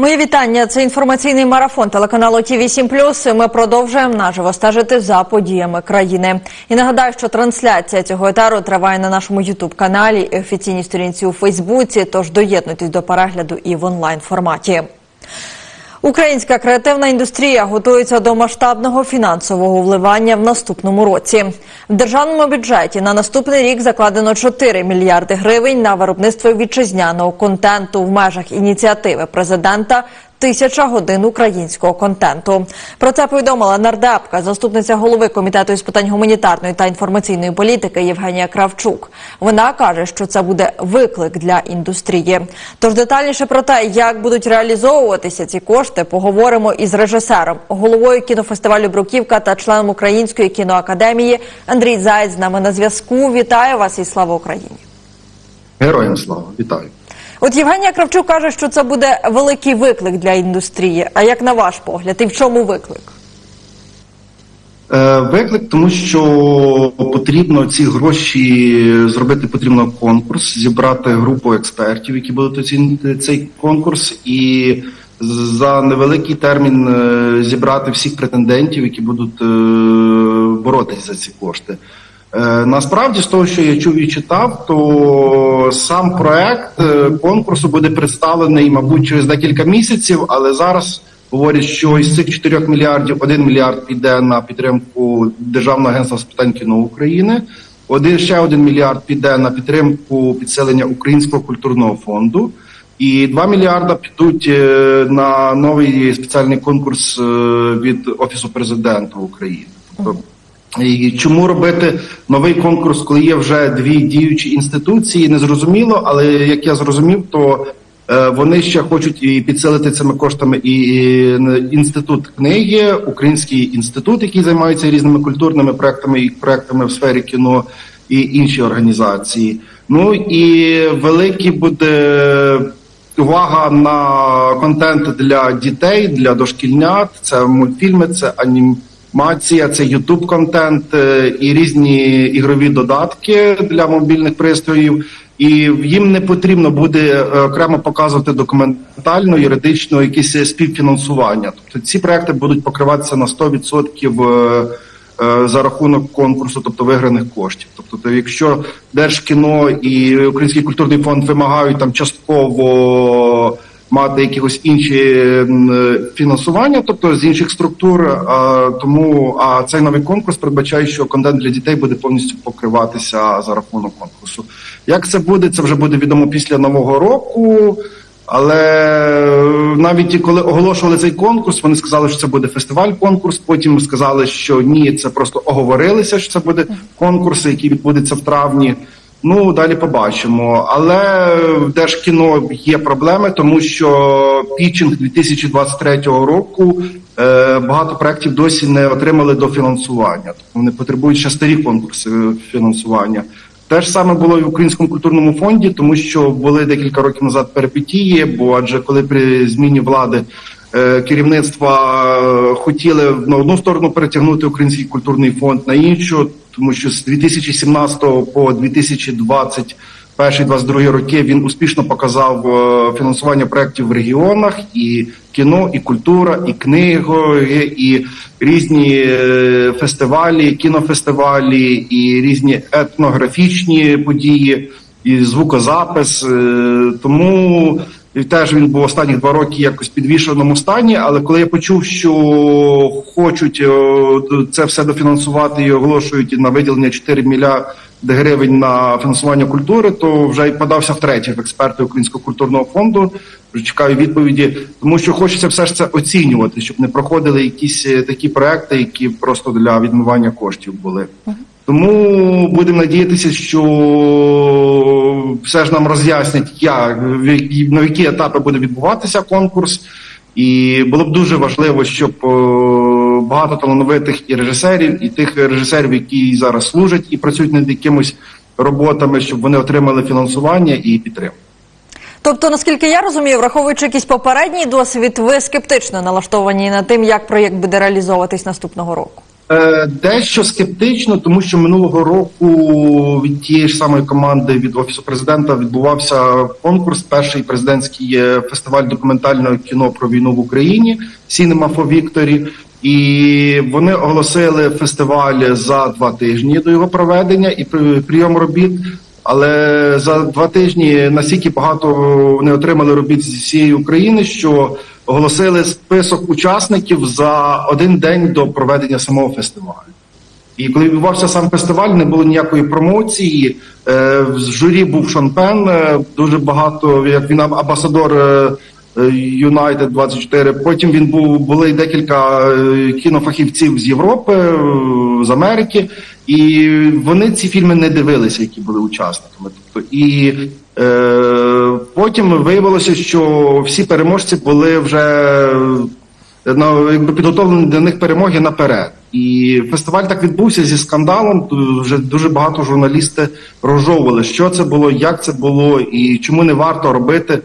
Мої вітання. Це інформаційний марафон телеканалу ТІВІ 7 Ми продовжуємо наживо стежити за подіями країни. І нагадаю, що трансляція цього етару триває на нашому Ютуб каналі і офіційній сторінці у Фейсбуці. Тож доєднуйтесь до перегляду і в онлайн форматі. Українська креативна індустрія готується до масштабного фінансового вливання в наступному році. В державному бюджеті на наступний рік закладено 4 мільярди гривень на виробництво вітчизняного контенту в межах ініціативи президента Тисяча годин українського контенту. Про це повідомила нардепка, заступниця голови комітету із питань гуманітарної та інформаційної політики Євгенія Кравчук. Вона каже, що це буде виклик для індустрії. Тож детальніше про те, як будуть реалізовуватися ці кошти, поговоримо із режисером, головою кінофестивалю Бруківка та членом Української кіноакадемії Андрій Заєць з нами на зв'язку. Вітаю вас і слава Україні. Героям слава, вітаю. От Євгенія Кравчук каже, що це буде великий виклик для індустрії. А як на ваш погляд, і в чому виклик? Е, Виклик, тому що потрібно ці гроші зробити потрібно конкурс, зібрати групу експертів, які будуть оцінити цей конкурс, і за невеликий термін е, зібрати всіх претендентів, які будуть е, боротись за ці кошти. Е, Насправді, з того, що я чув і читав, то сам проект е, конкурсу буде представлений, мабуть, через декілька місяців, але зараз говорять, що із цих 4 мільярдів 1 мільярд піде на підтримку Державного агентства з питань кіно України. Один ще один мільярд піде на підтримку підсилення Українського культурного фонду, і 2 мільярда підуть е, на новий спеціальний конкурс від Офісу президента України. Тобто і чому робити новий конкурс, коли є вже дві діючі інституції? Незрозуміло, але як я зрозумів, то е, вони ще хочуть і підсилити цими коштами і, і інститут книги, український інститут, який займається різними культурними проектами і проектами в сфері кіно і інші організації. Ну і великий буде увага на контент для дітей, для дошкільнят. Це мультфільми, це анімація, це ютуб контент е, і різні ігрові додатки для мобільних пристроїв. І їм не потрібно буде е, окремо показувати документально, юридично якесь співфінансування. Тобто ці проекти будуть покриватися на 100% е, за рахунок конкурсу, тобто виграних коштів. Тобто, то якщо Держкіно і Український культурний фонд вимагають там частково мати якихось інші е, фінансування, тобто з інших структур, а, тому а цей новий конкурс передбачає, що контент для дітей буде повністю покриватися за рахунок конкурсу. Як це буде, це вже буде відомо після нового року. Але е, навіть коли оголошували цей конкурс, вони сказали, що це буде фестиваль-конкурс. Потім сказали, що ні, це просто оговорилися, що це буде конкурс, який відбудеться в травні. Ну далі побачимо. Але в Держкіно є проблеми, тому що пітчинг 2023 року е, багато проєктів досі не отримали дофінансування. Тобто вони потребують ще старі конкурси фінансування. Те ж саме було і в Українському культурному фонді, тому що були декілька років назад перипетії, бо адже коли при зміні влади е, керівництва е, хотіли на одну сторону перетягнути Український культурний фонд на іншу, тому що з 2017 по 2021-2022 роки він успішно показав е, фінансування проєктів в регіонах і кіно, і культура, і книги, і різні е, фестивалі, кінофестивалі, і різні етнографічні події, і звукозапис. Е, Тому і теж він був останні два роки якось підвішеному стані. Але коли я почув, що хочуть е, це все дофінансувати і оголошують на виділення 4 мільярди гривень на фінансування культури, то вже й подався втретє в експерти Українського культурного фонду. Чекаю відповіді, тому що хочеться все ж це оцінювати, щоб не проходили якісь е, такі проекти, які просто для відмивання коштів були. Тому будемо надіятися, що все ж нам роз'яснять, як на які етапи буде відбуватися конкурс. І було б дуже важливо, щоб е, багато талановитих і режисерів, і тих режисерів, які зараз служать і працюють над якимось роботами, щоб вони отримали фінансування і підтримку. Тобто, наскільки я розумію, враховуючи якийсь попередній досвід, ви скептично налаштовані над тим, як проєкт буде реалізовуватись наступного року. Е, Дещо скептично, тому що минулого року від тієї ж самої команди від офісу президента відбувався конкурс, перший президентський е, фестиваль документального кіно про війну в Україні Cinema for Victory. І вони оголосили фестиваль за два тижні до його проведення і при- прийом робіт. Але за два тижні настільки багато вони отримали робіт зі всієї України, що оголосили список учасників за один день до проведення самого фестивалю. І коли відбувався сам фестиваль, не було ніякої промоції. Е, В журі був Шон Пен, е, дуже багато, як він амбасадор е, United 24. Потім він був були декілька кінофахівців з Європи, з Америки, і вони ці фільми не дивилися, які були учасниками. Тобто і е, потім виявилося, що всі переможці були вже на якби підготовлені до них перемоги наперед. І фестиваль так відбувся зі скандалом. Вже дуже багато журналісти розжовували, що це було, як це було, і чому не варто робити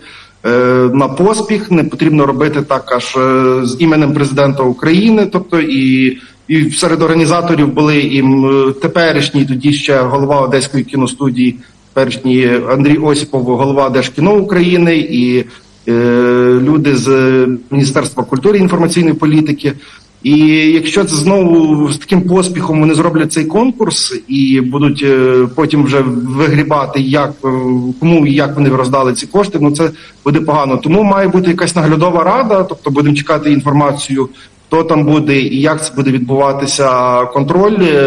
е, на поспіх. Не потрібно робити так аж е, з іменем президента України. Тобто і, і серед організаторів були і теперішній тоді ще голова Одеської кіностудії, теперішній Андрій Осіпов, голова Держкіно України і е, люди з Міністерства культури і інформаційної політики. І якщо це знову з таким поспіхом вони зроблять цей конкурс і будуть е, потім вже вигрібати, як е, кому і як вони роздали ці кошти, ну це буде погано. Тому має бути якась наглядова рада, тобто будемо чекати інформацію, хто там буде і як це буде відбуватися контроль, е,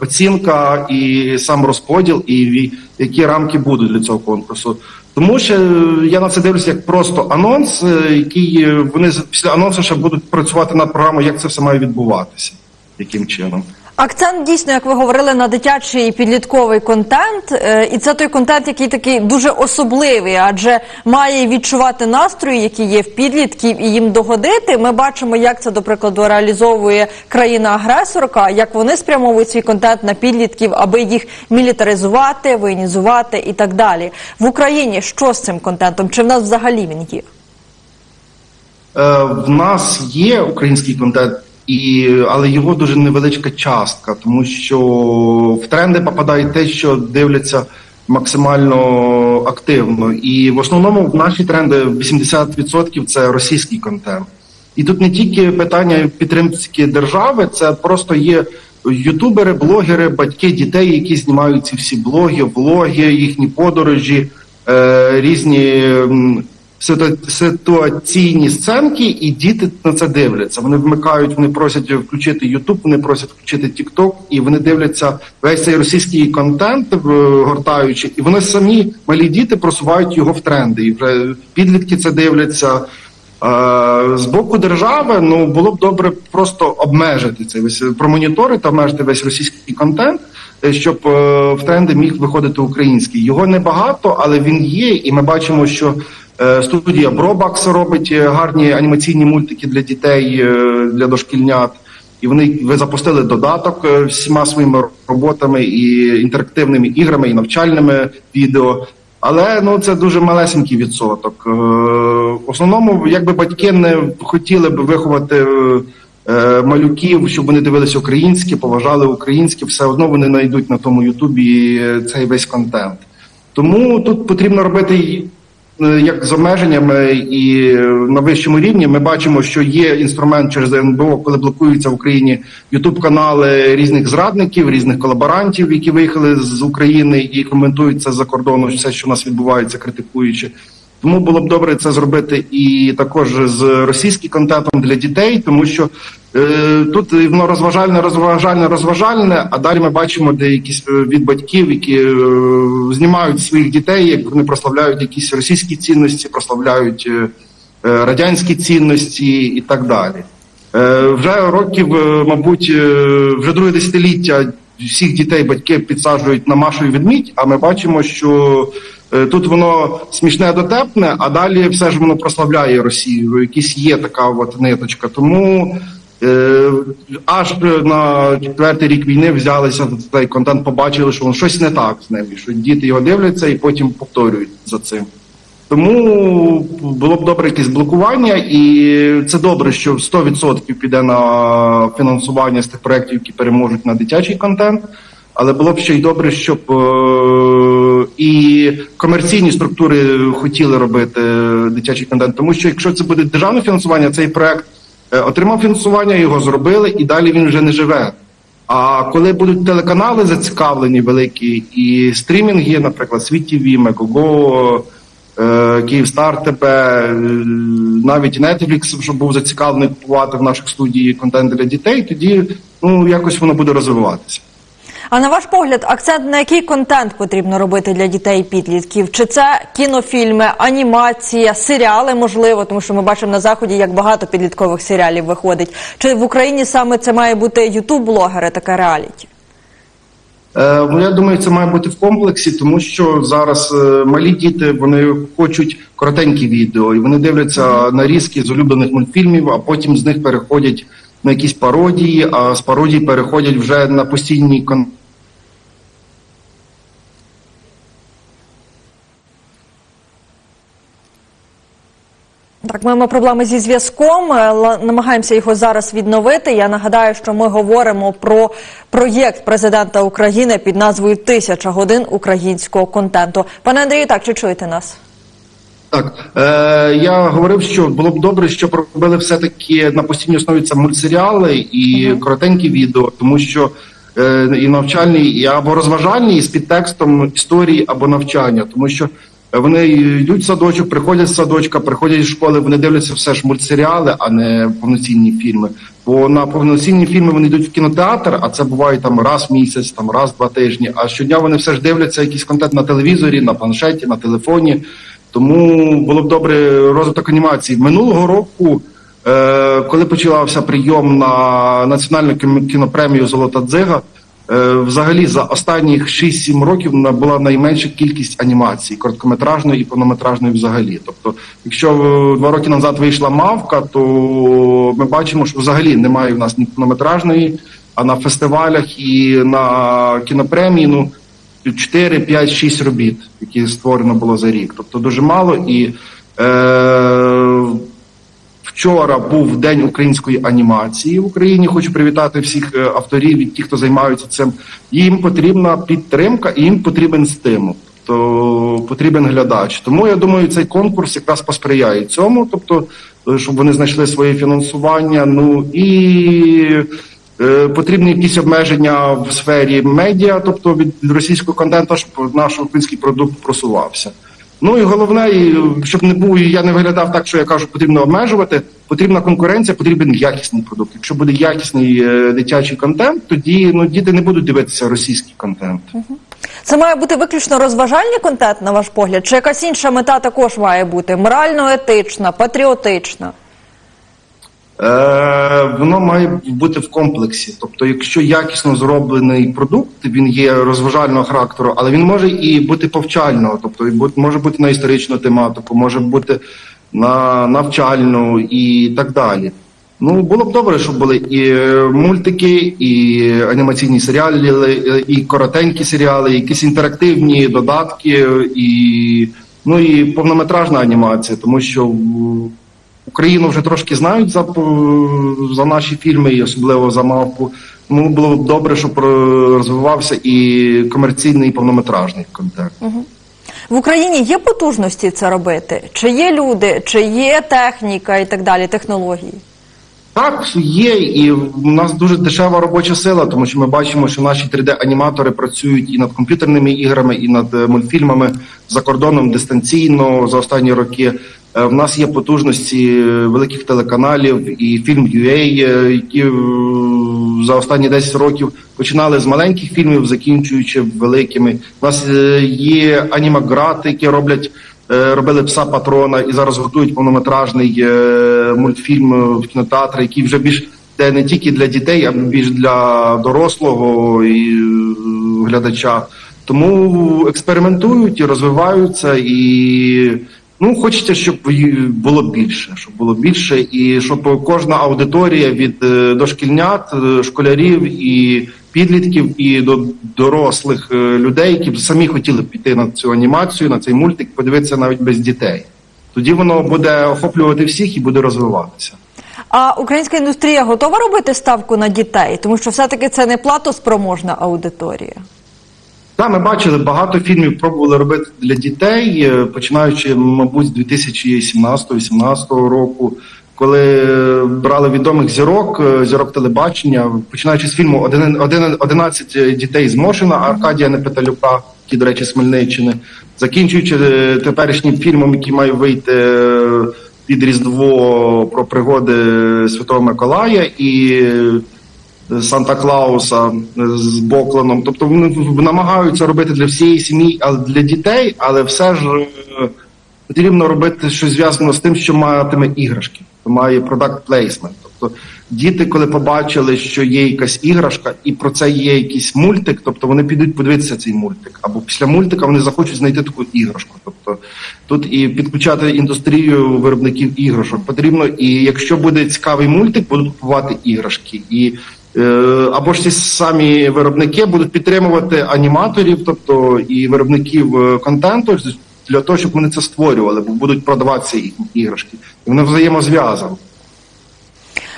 оцінка і сам розподіл, і які рамки будуть для цього конкурсу. Тому що е, я на це дивлюся як просто анонс, е, який вони після анонсу ще будуть працювати над програмою, як це все має відбуватися, яким чином. Акцент дійсно, як ви говорили, на дитячий і підлітковий контент, Е, і це той контент, який такий дуже особливий, адже має відчувати настрої, які є в підлітків, і їм догодити. Ми бачимо, як це до прикладу реалізовує країна-агресорка, як вони спрямовують свій контент на підлітків, аби їх мілітаризувати, воєнізувати і так далі. В Україні що з цим контентом? Чи в нас взагалі він є? Е, в нас є український контент, і, але його дуже невеличка частка, тому що в тренди попадає те, що дивляться максимально активно. І в основному в наші тренди 80% це російський контент. І тут не тільки питання підтримки держави, це просто є ютубери, блогери, батьки дітей, які знімають ці всі блоги, влоги, їхні подорожі, е, різні. Ситуаційні сценки, і діти на це дивляться. Вони вмикають, вони просять включити YouTube, вони просять включити TikTok, і вони дивляться весь цей російський контент, е, гортаючи, і вони самі малі діти просувають його в тренди. І вже підлітки це дивляться. Е, З боку держави ну було б добре просто обмежити це весь промоніторити, обмежити весь російський контент, е, щоб в тренди міг виходити український. Його небагато, але він є, і ми бачимо, що студія Бробакс робить е, гарні анімаційні мультики для дітей, е, для дошкільнят. І вони ви запустили додаток е, всіма своїми роботами і інтерактивними іграми, і навчальними відео. Але ну це дуже малесенький відсоток. Е, В основному, якби батьки не хотіли б виховати е, е, малюків, щоб вони дивилися українське, поважали українське, все одно вони знайдуть на тому Ютубі е, цей весь контент. Тому тут потрібно робити е, як з обмеженнями і е, на вищому рівні. Ми бачимо, що є інструмент через НБО, коли блокуються в Україні ютуб канали різних зрадників, різних колаборантів, які виїхали з України і коментують це за кордону, все, що у нас відбувається, критикуючи. Тому було б добре це зробити і також з російським контентом для дітей, тому що е, тут воно розважальне, розважальне, розважальне. А далі ми бачимо де якісь е, від батьків, які е, знімають своїх дітей, як вони прославляють якісь російські цінності, прославляють е, е, радянські цінності і так далі. Е, Вже років, е, мабуть, е, вже друге десятиліття всіх дітей батьки підсаджують на Машу і ведмідь, а ми бачимо, що е, тут воно смішне дотепне, а далі все ж воно прославляє Росію. Якісь є така от ниточка. Тому е, аж на четвертий рік війни взялися за цей контент, побачили, що щось не так з ним, що діти його дивляться і потім повторюють за цим. Тому було б добре якесь блокування, і це добре, що 100% піде на фінансування з тих проєктів, які переможуть на дитячий контент. Але було б ще й добре, щоб е, і комерційні структури хотіли робити дитячий контент. Тому що якщо це буде державне фінансування, цей проект е, отримав фінансування, його зробили, і далі він вже не живе. А коли будуть телеканали зацікавлені великі і стрімінги, наприклад, Світ ТВ, Мегого, е, Київстар ТБ, е, навіть Netflix, щоб був зацікавлений купувати в наших студії контент для дітей, тоді ну якось воно буде розвиватися. А на ваш погляд, акцент на який контент потрібно робити для дітей і підлітків? Чи це кінофільми, анімація, серіали, можливо, тому що ми бачимо на заході, як багато підліткових серіалів виходить. Чи в Україні саме це має бути ютуб-блогери, таке реаліті? Е, ну, я думаю, це має бути в комплексі, тому що зараз е, малі діти вони хочуть коротенькі відео, і вони дивляться нарізки з улюблених мультфільмів, а потім з них переходять на якісь пародії, а з пародій переходять вже на постійні кон. Так, маємо проблеми зі зв'язком. е, Намагаємося його зараз відновити. Я нагадаю, що ми говоримо про проєкт президента України під назвою Тисяча годин українського контенту. Пане Андрію, так чи чуєте нас? Так е, я говорив, що було б добре, щоб робили все таки на постійній основі це мультсеріали і коротенькі відео, тому що е, і навчальні, і або розважальні, і з підтекстом історії або навчання, тому що вони йдуть в садочок, приходять з садочка, приходять з школи, вони дивляться все ж мультсеріали, а не повноцінні фільми. Бо на повноцінні фільми вони йдуть в кінотеатр, а це буває там раз в місяць, там раз в два тижні. А щодня вони все ж дивляться якийсь контент на телевізорі, на планшеті, на телефоні. Тому було б добре розвиток анімації. Минулого року, е, коли почався прийом на національну кінопремію Золота дзига, е, взагалі за останніх 6-7 років була найменша кількість анімацій, короткометражної і повнометражної взагалі. Тобто, якщо е, два роки назад вийшла мавка, то ми бачимо, що взагалі немає в нас ні повнометражної, а на фестивалях і на кінопремії, ну 4, 5, 6 робіт, які створено було за рік. Тобто дуже мало. І е, вчора був день української анімації в Україні. Хочу привітати всіх е, авторів і тих, хто займаються цим. Їм потрібна підтримка і їм потрібен стимул. Тобто потрібен глядач. Тому я думаю, цей конкурс якраз посприяє цьому, тобто, е, щоб вони знайшли своє фінансування. Ну і Потрібні якісь обмеження в сфері медіа, тобто від російського контенту, щоб наш український продукт просувався. Ну і головне, щоб не був, я не виглядав так, що я кажу, потрібно обмежувати. Потрібна конкуренція, потрібен якісний продукт. Якщо буде якісний е, дитячий контент, тоді ну діти не будуть дивитися російський контент. Це має бути виключно розважальний контент, на ваш погляд, чи якась інша мета також має бути морально-етична, патріотична? Е, воно має бути в комплексі. Тобто, якщо якісно зроблений продукт, він є розважального характеру, але він може і бути повчального, тобто може бути на історичну тематику, може бути на навчальну і так далі. Ну було б добре, щоб були і е, мультики, і анімаційні серіали, е, і коротенькі серіали, якісь інтерактивні додатки, і ну і повнометражна анімація, тому що Україну вже трошки знають за, за наші фільми, і особливо за мавку. Тому було б добре, щоб е, розвивався і комерційний і повнометражний контент. В Україні є потужності це робити? Чи є люди, чи є техніка і так далі, технології? Так, є, і в нас дуже дешева робоча сила, тому що ми бачимо, що наші 3D-аніматори працюють і над комп'ютерними іграми, і над е, мультфільмами за кордоном дистанційно за останні роки. Е, В нас є потужності е, великих телеканалів і фільм UA, які за останні 10 років починали з маленьких фільмів, закінчуючи великими. У нас є анімаграти, які роблять робили пса патрона і зараз готують повнометражний е, мультфільм в кінотеатри, який вже більш де не тільки для дітей, а більш для дорослого і е, глядача. Тому експериментують і розвиваються, і ну хочеться, щоб було більше, щоб було більше, і щоб кожна аудиторія від е, дошкільнят, е, школярів і підлітків і до дорослих е, людей, які б самі хотіли б піти на цю анімацію, на цей мультик, подивитися навіть без дітей. Тоді воно буде охоплювати всіх і буде розвиватися. А українська індустрія готова робити ставку на дітей, тому що все-таки це не платоспроможна аудиторія. Так, ми бачили багато фільмів, пробували робити для дітей, е, починаючи, мабуть, з 2017-2018 року, коли е, брали відомих зірок, е, зірок телебачення, починаючи з фільму «Один- один- 11 дітей з Мошина Аркадія Непеталюка, який, до речі, з Хмельниччини, закінчуючи е, теперішнім фільмом, який має вийти під Різдво про пригоди Святого Миколая і Санта Клауса з Бокланом. Тобто вони намагаються робити для всієї сім'ї, але для дітей, але все ж потрібно робити щось зв'язано з тим, що матиме іграшки, має продакт плейсмент. Тобто діти, коли побачили, що є якась іграшка, і про це є якийсь мультик, тобто вони підуть подивитися цей мультик. Або після мультика вони захочуть знайти таку іграшку. Тобто тут і підключати індустрію виробників іграшок потрібно. І якщо буде цікавий мультик, будуть купувати іграшки. І е, або ж ці самі виробники будуть підтримувати аніматорів, тобто і виробників е, контенту для того, щоб вони це створювали, бо будуть продаватися їхні іграшки. І вони взаємозв'язані.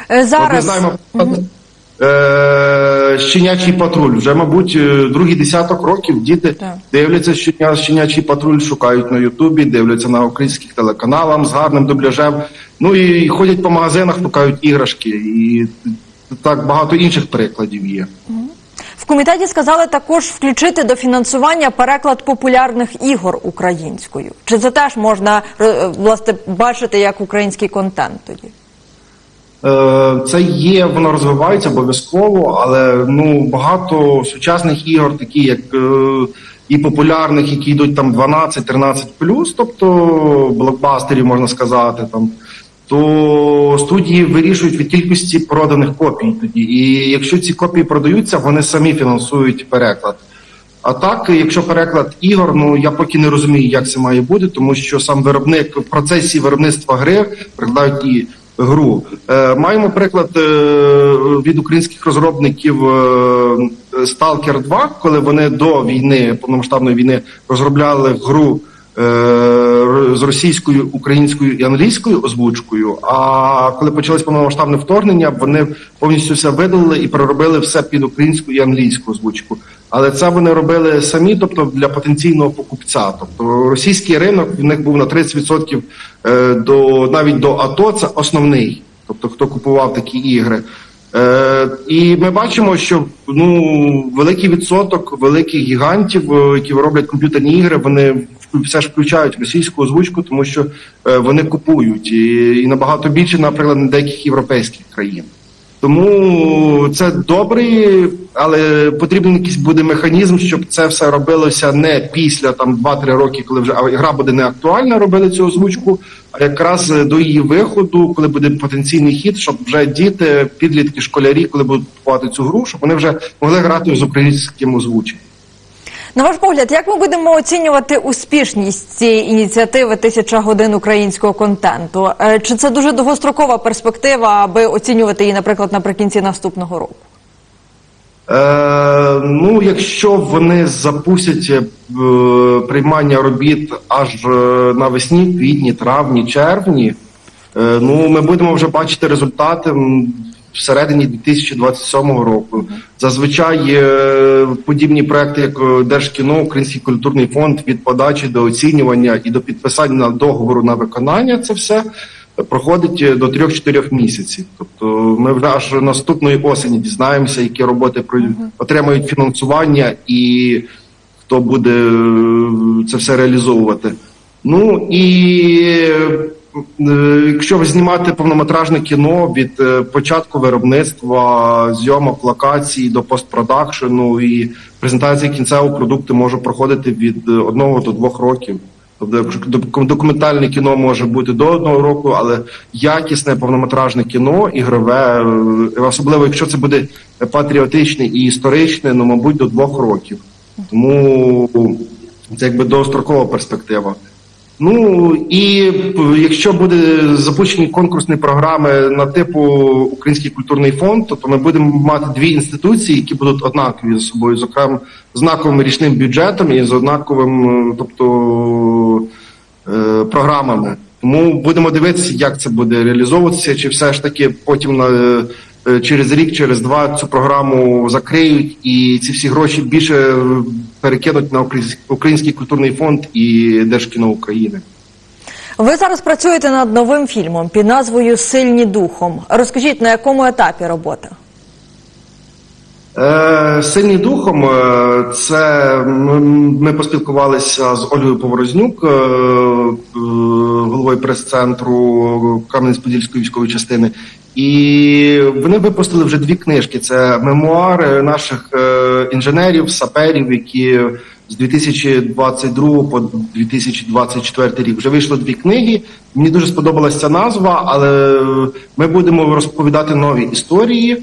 Е, От ми Зараз знаємо е, щенячий патруль. Вже, мабуть, е, другий десяток років діти Так. дивляться щеня, щенячий патруль, шукають на Ютубі, дивляться на українських телеканалах з гарним дубляжем. Ну і ходять по магазинах, шукають іграшки. І так багато інших прикладів є. В комітеті сказали також включити до фінансування переклад популярних ігор українською. Чи це теж можна е, власне бачити як український контент тоді? Е, Це є, воно розвивається обов'язково, але ну багато сучасних ігор, такі як е, і популярних, які йдуть там 12-13+, тобто блокбастерів, можна сказати, там. То студії вирішують від кількості проданих копій тоді. І якщо ці копії продаються, вони самі фінансують переклад. А так, якщо переклад ігор, ну я поки не розумію, як це має бути, тому що сам виробник в процесі виробництва гри перекладають і гру. Е, маємо приклад е, від українських розробників е, Stalker 2, коли вони до війни, повномасштабної війни, розробляли гру е, з російською, українською і англійською озвучкою. А коли почалось повномасштабне вторгнення, вони повністю все видалили і переробили все під українську і англійську озвучку. Але це вони робили самі, тобто для потенційного покупця. Тобто російський ринок в них був на 30% е, до навіть до АТО. Це основний, тобто хто купував такі ігри. Е, і ми бачимо, що ну великий відсоток великих гігантів, е, які роблять комп'ютерні ігри, вони все ж включають російську озвучку, тому що е, вони купують і, і набагато більше, наприклад, деяких європейських країн. Тому це добре, але потрібен якийсь буде механізм, щоб це все робилося не після там 2-3 роки, коли вже гра буде не актуальна, робили цю озвучку, а якраз до її виходу, коли буде потенційний хід, щоб вже діти, підлітки, школярі, коли будуть купувати цю гру, щоб вони вже могли грати з українським озвученням. На ваш погляд, як ми будемо оцінювати успішність цієї ініціативи Тисяча годин українського контенту? Е, Чи це дуже довгострокова перспектива, аби оцінювати її, наприклад, наприкінці наступного року? Е, ну, якщо вони запустять е, приймання робіт аж е, навесні, квітні, травні, червні, е, ну ми будемо вже бачити результати всередині 2027 року. Зазвичай е, подібні проекти, як е, Держкіно, Український культурний фонд від подачі до оцінювання і до підписання договору на виконання, це все проходить е, до 3-4 місяців. Тобто ми вже аж наступної осені дізнаємося, які роботи отримають фінансування і хто буде це все реалізовувати. Ну і якщо знімати повнометражне кіно від е, початку виробництва, зйомок локацій до постпродакшену і презентації кінцевого продукту може проходити від е, одного до двох років. Тобто документальне кіно може бути до одного року, але якісне повнометражне кіно, ігрове, е, особливо якщо це буде патріотичне і історичне, ну мабуть, до двох років. Тому це якби довгострокова перспектива. Ну і якщо буде запущені конкурсні програми на типу Український культурний фонд, то ми будемо мати дві інституції, які будуть однакові з собою, зокрема з річним бюджетом і з однаковим, е, тобто е, програмами. Тому будемо дивитися, як це буде реалізовуватися, чи все ж таки потім на е, е, через рік, через два цю програму закриють, і ці всі гроші більше е, перекинуть на Український- культурний фонд і Держкіно України. Ви зараз працюєте над новим фільмом під назвою Сильні духом. Розкажіть, на якому етапі роботи? Е, Сильні духом е, це ми, поспілкувалися з Ольгою Поворознюк, е, головою прес-центру Кам'янець-Подільської військової частини. І вони випустили вже дві книжки: це мемуари наших е, інженерів, саперів, які з 2022 по 2024 рік вже вийшло дві книги. Мені дуже сподобалася назва, але ми будемо розповідати нові історії.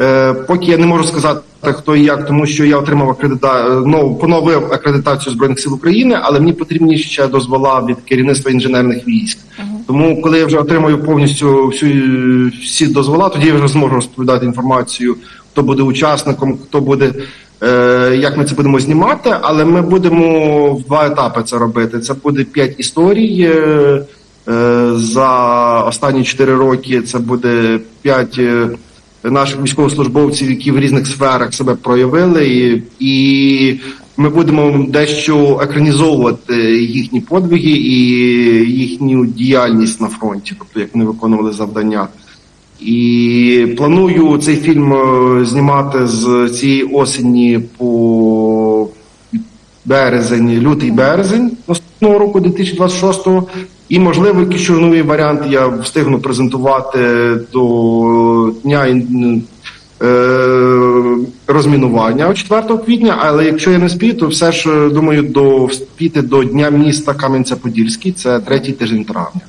Е, Поки я не можу сказати, хто і як, тому що я отримав акредита... ну, поновив акредитацію Збройних сил України, але мені потрібні ще дозвола від керівництва інженерних військ. Тому, коли я вже отримаю повністю всю всі дозвола, тоді я вже зможу розповідати інформацію, хто буде учасником, хто буде. е, Як ми це будемо знімати, але ми будемо в два етапи це робити. Це буде п'ять історій е, е, за останні чотири роки. Це буде п'ять е, наших військовослужбовців, які в різних сферах себе проявили, і, і ми будемо дещо екранізовувати їхні подвиги і їхню діяльність на фронті, тобто як вони виконували завдання. І планую цей фільм е, знімати з цієї осені по березень, лютий березень наступного року 2026-го. І, можливо, якийсь чорновий варіант я встигну презентувати до дня е, розмінування 4 квітня. Але якщо я не спію, то все ж е, думаю до вспіти до дня міста Кам'янця-Подільський, це третій тиждень травня.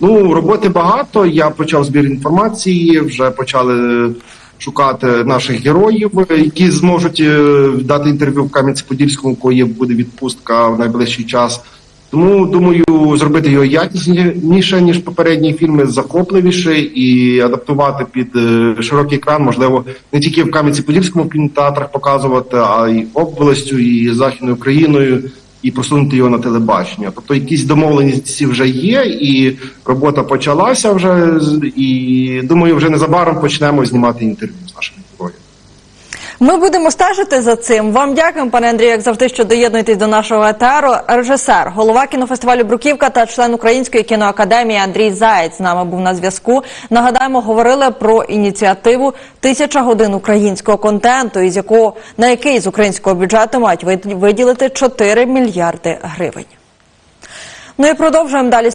Ну, роботи багато. Я почав збір інформації, вже почали шукати наших героїв, які зможуть е, дати інтерв'ю в Кам'янці-Подільському, коли буде відпустка в найближчий час. Тому думаю, зробити його якісніше ніж попередні фільми, захопливіше і адаптувати під е, широкий екран, можливо, не тільки в Кам'янці-Подільському кінотеатрах показувати, а й областю, і західною Україною, і просунути його на телебачення. Тобто якісь домовленості вже є, і робота почалася вже. І думаю, вже незабаром почнемо знімати інтерв'ю з нашими. Ми будемо стежити за цим. Вам дякуємо, пане Андрію, як завжди, що доєднуєтесь до нашого етеру. Режисер, голова кінофестивалю Бруківка та член Української кіноакадемії Андрій Заєць з нами був на зв'язку. Нагадаємо, говорили про ініціативу Тисяча годин українського контенту, із якого на який з українського бюджету мають виділити 4 мільярди гривень. Ну і продовжуємо далі.